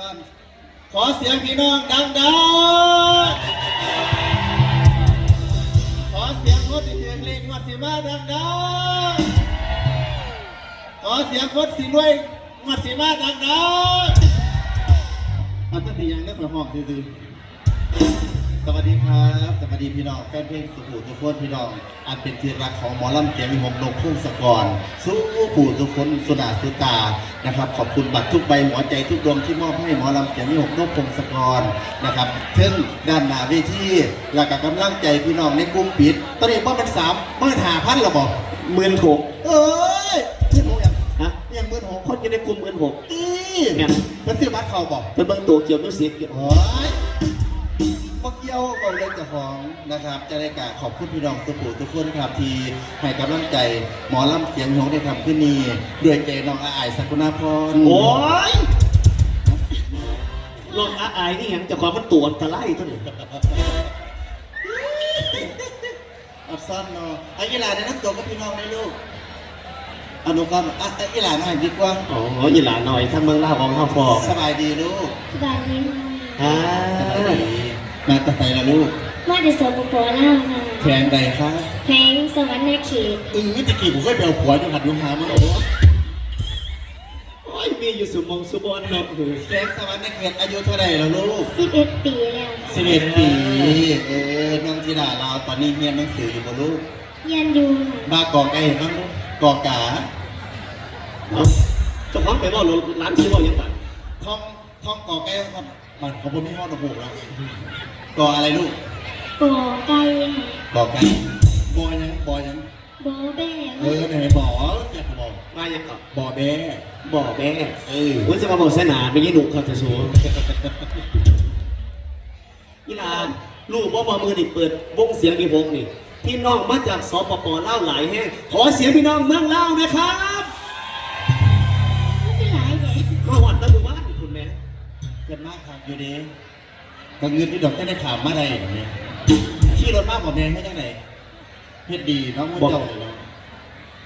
ซ่นขอเสียงพี่น้องดังดังขอเสียงโคนที่เสียงล่งวัดสีมาดังดังขอเสียงโคตรสีด้วยวัดสีมาดังดังอาตั้งแต่ยังได้ขอหอมดีๆ สวัสดีครับ สวัสดีพี่น้องแฟนเพลงสุขุทุกคนพี่น้อง อันเป็นที่รักของหมอลำเสียงวิหกนกพุ่งสกรสู้ผู้ทุกคนสุดาสุตา นะครับ ขอบคุณบัตรทุกใบหัวใจทุกดวงที่มอบให้หมอลำเสียงวิหกนกพุ่งสกรนะครับถึงด้านหน้าเวทีแล้วก็กำลังใจพี่น้องในกลุ่มปิด ตอนนี้ป้อมันสามเมื่อหาพันหรอบอกหมื่นหกเอ้ยเพื่อนหกอย่างฮะยังหมื่นหกคนอยู่ในกลุ่มหมื่นหกอีงั้นมันซื้อบัตรเขาบอกเป็นเบางตัวเกี่ยวมิวสิกโอ้ยพวกเกี่ย วเอาเล่นกับของนะครับ จะได้กราบขอบคุณพี่น้องสุภูทุกคนครับที่ให้กำลังใจหมอลำเสียงหงได้ทำขึ้นนี้ด้วยใจน้องอาอายสักุณาพรโอ้ยลองอาอายนี่ยังจะความมันตัวอันตรายเท่านี้อับซ่อนเนาะไอ้กีฬาในนักตัวกับพี่น้องได้ลูกอนุกรรมอะไอ้กีฬาหน่อยดีกว่าอ๋อยีหลาหน่อยถ้าเมืองล่าวของข้าวฟอกสบายดีลูกสบายดีค่ะอ่าสบายดี มาตั้งแต่ละลูก มาแต่สปปลาวค่ะแขงใดคะแพงสวรรค์นาเขตอึ้งมิตะกี้ผมเคยไปเอาผัวอยู่หัดยุงหามาโอ้โอ้ยมีอยู่สุมงสุบอนเนาะแขงสวรรค์ในเขตอายุเท่าไหร่แล้วลูก11 ปีแล้วสิบเอ็ดปี เออน้องธิดาเราตอนนี้เรียนหนังสืออยู่บนลูกเรียนอยู่ค่ะมากองไก่บ้างลูกกอกาเอาเจ้าของไปว่าร้านชื่อว่ายังไง ท่อง ท่องกอไก่ครับมันขาบ่มีห้องระบุแล้วกออะไรลูกกอไก่ค่ะกอไก่บอยังบอยังบอแบเออไหนบออยากบอกว่ายังก่อบอแบบ่อแม่เออวันจะมาบอกเสนาเป็นยี่หนุ่มเขาจะสูยีหลานลูกว่ามามือนี่เปิดวงเสียงดีวงนี่พี่น้องมาจากสปปเล่าวหลายแห่งขอเสียงพี่น้องเมืองเล่าวนะครับ มากครับอยู่ดีกเงินที่ดอกได้ได้ข่าวมาได้แบบนี้ขี่รถมากกว่าแม่ให้ได้ไหนเฮ็ดดีเน้องมุ่งเจ้าเลยเนาะ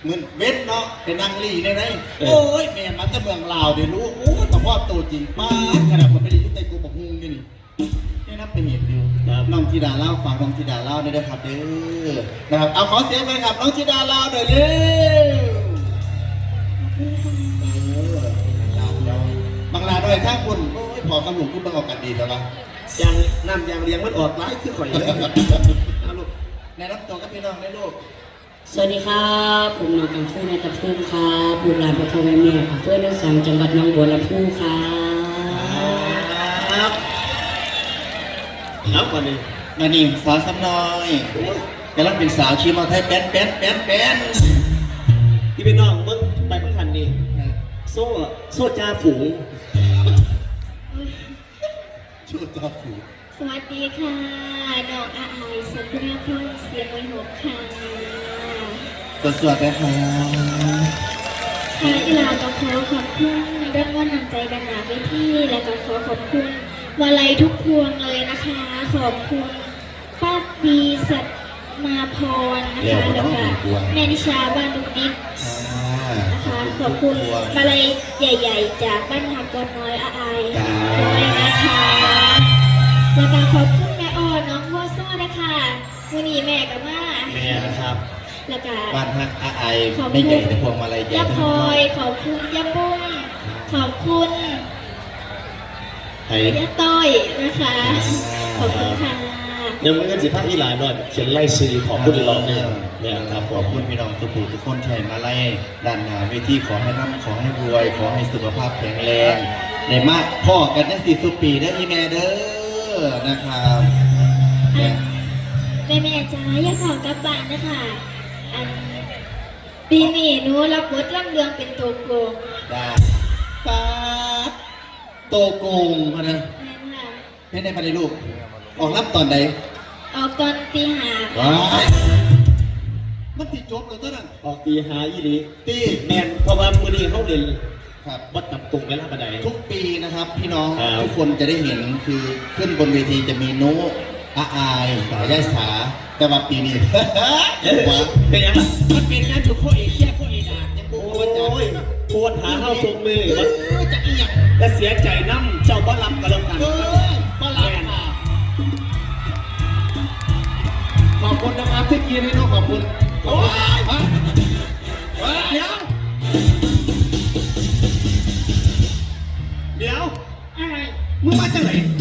เงินเว้นเนาะไปนั่งรีได้ไหนโอ้ยแม่มันจะเมืองลาวเดี๋ยวรู้โอ้ยแต่ว่าตัวจริงป้าดขนาดผมไปเรียนที่ไต้กูบอกฮุงนี่นี่นี่นับไปเห็นอยู่ครับน้องธิดาเล่าฟังน้องธิดาเล่าได้ด้วยครับเด้อนะครับเอาขอเสียงไปครับน้องธิดาเล่าหน่อยเด้อเออลาวเนาะบางลาด้วยถ้าคุณโอ้ย พอกำหนุกคุณบังออกกันดีแล้วปะยางน้ำยางเลี้ยงมันออกร้ายคือข่อยเลยเอาลูกแนะนำตัวกับพี่น้องได้ลูกสวัสดีครับ ผมน้องกังฟูในตะพูครับลูกหลานพ่อพ่อแม่แม่ครับเพื่อนนักสังจังหวัดหน้องบัวลำพูครับครับครับวันนี้มานี่สาวสำน้อยกำลังเป็นสาวชีมาไทยแป้นแป้นแป้นแป้นที่เป็นน้องเมื่อไปเมื่อคันนี้โซ่โซ่จ่าฝูง ชูตาผูสวัสดีค่ะน้องอาอายสันตินาพรเสียงไว้หกค่ะสวัสดีนะครับค่ะอีลาก็ขอขอบคุณรางวัลนำใจดันหนาเวทีและก็ขอขอบคุณวาลัยทุกพวงเลยนะคะ ขอบคุณป้าปีสัตมาพรนะคะแล้วก็แม่นิชาบ้านดุกดิบนะคะขอบคุณมาลัยใหญ่ ๆ จากบ้านหักกอนน้อยอาอายด้วยนะคะ แล้วก็ขอบคุณแม่อ่อนน้องพ่อโซ่นะคะวันนี้แม่กับว่าแม่นะครับแล้วก็บ้านฮักอาไอไม่ใหญ่แต่พวงมาลัยใหญ่ย่าพลอยขอบคุณย่าปุ้งขอบคุณไอ้ย่าต้อยนะคะ ขอบคุณค่ะยังไม่เงินสิบห้าอีหลายหน่อยเขียนไล่ซื้อของบุญรอบหนึงเนี่ยครับขอบคุณพี่น้องสุภูทุกคนไทยมาไล่ด้านหน้าเวทีขอให้ร่ำขอให้รวย ขอให้สุขภาพแข็งแรงในมากพ่อกันได้สี่สุปีได้อีแม่เด้อ นะครับเนี่ยแม่แม่จ้าอย่าขอกลับบ้านนะคะอันปีนี้หนูรับบทลำเรืองเป็นตัวโกงได้ป้าดโตโกงพะนะแม่นค่ะไม่ได้มาในลูกออกรับตอนใดออกตอนตีห้าว้ายมันติดจบเลยตัวนั้นออกตีหาอีหลีตีแม่นเพราะว่ามือนี้เขาเรียน ครับวัดตับตรงไปแล้วกระได ทุกปีนะครับพี่น้องครับ ทุกคนจะได้เห็นคือขึ้นบนเวทีจะมีโน้อาอายสายย่าสาแต่ว่าปีนี้ว้าเป็นยังไงมันเป็นงานจุดโคเอเชียโคเอดายังบุกโอ้วันจันทยร์ปวดหาเข้าตรงมือวัดเออจะอีหยังและเสียใจน้ำเจ้าบ้ารับกันแล้วกัน เออมาลาค่ะขอบคุณนะครับที่กินให้น้องขอบคุณโอ้ยเดี๋ยว มึ